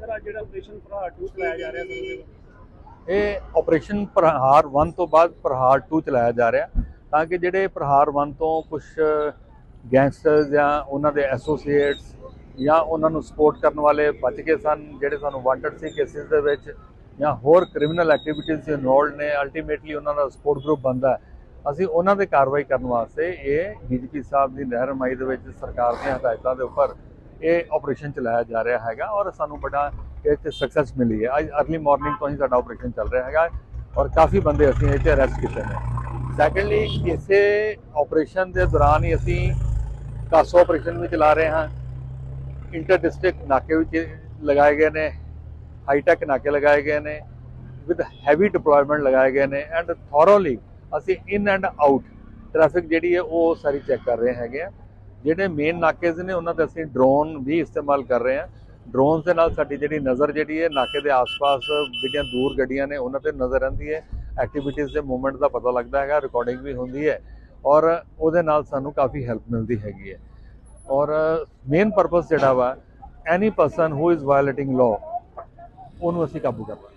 ਜਿਹੜਾ ਆਪਰੇਸ਼ਨ ਪ੍ਰਹਾਰ 2 ਚਲਾਇਆ ਜਾ ਰਿਹਾ ਸਰ ਇਹ ਆਪਰੇਸ਼ਨ ਪ੍ਰਹਾਰ 1 ਤੋਂ ਬਾਅਦ ਪ੍ਰਹਾਰ 2 ਚਲਾਇਆ ਜਾ ਰਿਹਾ, ਤਾਂ ਕਿ ਜਿਹੜੇ ਪ੍ਰਹਾਰ 1 ਤੋਂ ਕੁਝ ਗੈਂਗਸਟਰਸ ਜਾਂ ਉਹਨਾਂ ਦੇ ਐਸੋਸੀਏਟਸ ਜਾਂ ਉਹਨਾਂ ਨੂੰ ਸਪੋਰਟ ਕਰਨ ਵਾਲੇ ਬਚ ਗਏ ਸਨ, ਜਿਹੜੇ ਸਾਨੂੰ ਵਾਂਟਡ ਸੀ ਕੇਸਿਸ ਦੇ ਵਿੱਚ, ਜਾਂ ਹੋਰ ਕ੍ਰਿਮੀਨਲ ਐਕਟੀਵਿਟੀਜ਼ 'ਚ ਇਨਵੋਲਡ ਨੇ ਅਲਟੀਮੇਟਲੀ ਉਹਨਾਂ ਦਾ ਸਪੋਰਟ ਗਰੁੱਪ ਬਣਦਾ ਅਸੀਂ ਉਹਨਾਂ ਦੇ ਕਾਰਵਾਈ ਕਰਨ ਵਾਸਤੇ ਇਹ ਡੀਜੀਪੀ ਸਾਹਿਬ ਦੀ ਰਹਿਨਮਾਈ ਦੇ ਵਿੱਚ ਸਰਕਾਰ ਦੀਆਂ ਹਦਾਇਤਾਂ ਦੇ ਉੱਪਰ ਇਹ ਆਪਰੇਸ਼ਨ ਚਲਾਇਆ ਜਾ ਰਿਹਾ ਹੈਗਾ ਔਰ ਸਾਨੂੰ ਬੜਾ ਇਹ 'ਚ ਸਕਸੈਸ ਮਿਲੀ ਹੈ। ਅੱਜ ਅਰਲੀ ਮਾਰਨਿੰਗ ਤੋਂ ਹੀ ਸਾਡਾ ਆਪਰੇਸ਼ਨ ਚੱਲ ਰਿਹਾ ਹੈਗਾ ਔਰ ਕਾਫੀ ਬੰਦੇ ਅਸੀਂ ਇਹ 'ਚ ਅਰੈਸਟ ਕੀਤੇ ਨੇ। ਸੈਕੰਡਲੀ ਇਸੇ ਆਪਰੇਸ਼ਨ ਦੇ ਦੌਰਾਨ ਹੀ ਅਸੀਂ ਕਾਸੋ ਆਪਰੇਸ਼ਨ ਵੀ ਚਲਾ ਰਹੇ ਹਾਂ। ਇੰਟਰ ਡਿਸਟ੍ਰਿਕਟ ਨਾਕੇ ਵੀ ਲਗਾਏ ਗਏ ਨੇ ਹਾਈਟੈਕ ਨਾਕੇ ਲਗਾਏ ਗਏ ਨੇ ਵਿਦ ਹੈਵੀ ਡਿਪਲੋਇਮੈਂਟ ਲਗਾਏ ਗਏ ਨੇ ਐਂਡ ਥੋਰੋਲੀ ਅਸੀਂ ਇਨ ਐਂਡ ਆਊਟ ਟ੍ਰੈਫਿਕ ਜਿਹੜੀ ਹੈ ਉਹ ਸਾਰੀ ਚੈੱਕ ਕਰ ਰਹੇ ਹੈਗੇ ਆ। ਜਿਹੜੇ ਮੇਨ ਨਾਕੇਜ਼ ਨੇ, ਉਹਨਾਂ ਤੇ ਅਸੀਂ ਡਰੋਨ ਵੀ ਇਸਤੇਮਾਲ ਕਰ ਰਹੇ ਹਾਂ। ਡਰੋਨਸ ਦੇ ਨਾਲ ਸਾਡੀ ਜਿਹੜੀ ਨਜ਼ਰ ਜਿਹੜੀ ਹੈ, ਨਾਕੇ ਦੇ ਆਸ-ਪਾਸ ਜਿਹੜੀਆਂ ਦੂਰ ਗੱਡੀਆਂ ਨੇ, ਉਹਨਾਂ ਤੇ ਨਜ਼ਰ ਰਹਿੰਦੀ ਹੈ। ਐਕਟੀਵਿਟੀਜ਼ ਦੇ ਮੂਵਮੈਂਟ ਦਾ ਪਤਾ ਲੱਗਦਾ ਹੈਗਾ ਰਿਕਾਰਡਿੰਗ ਵੀ ਹੁੰਦੀ ਹੈ ਔਰ ਉਹਦੇ ਨਾਲ ਸਾਨੂੰ ਕਾਫੀ ਹੈਲਪ ਮਿਲਦੀ ਹੈਗੀ ਹੈ। ਔਰ ਮੇਨ ਪਰਪਸ ਜਿਹੜਾ ਵਾ any person who is violating law ਉਹਨੂੰ ਅਸੀਂ ਕਾਬੂ ਕਰਨਾ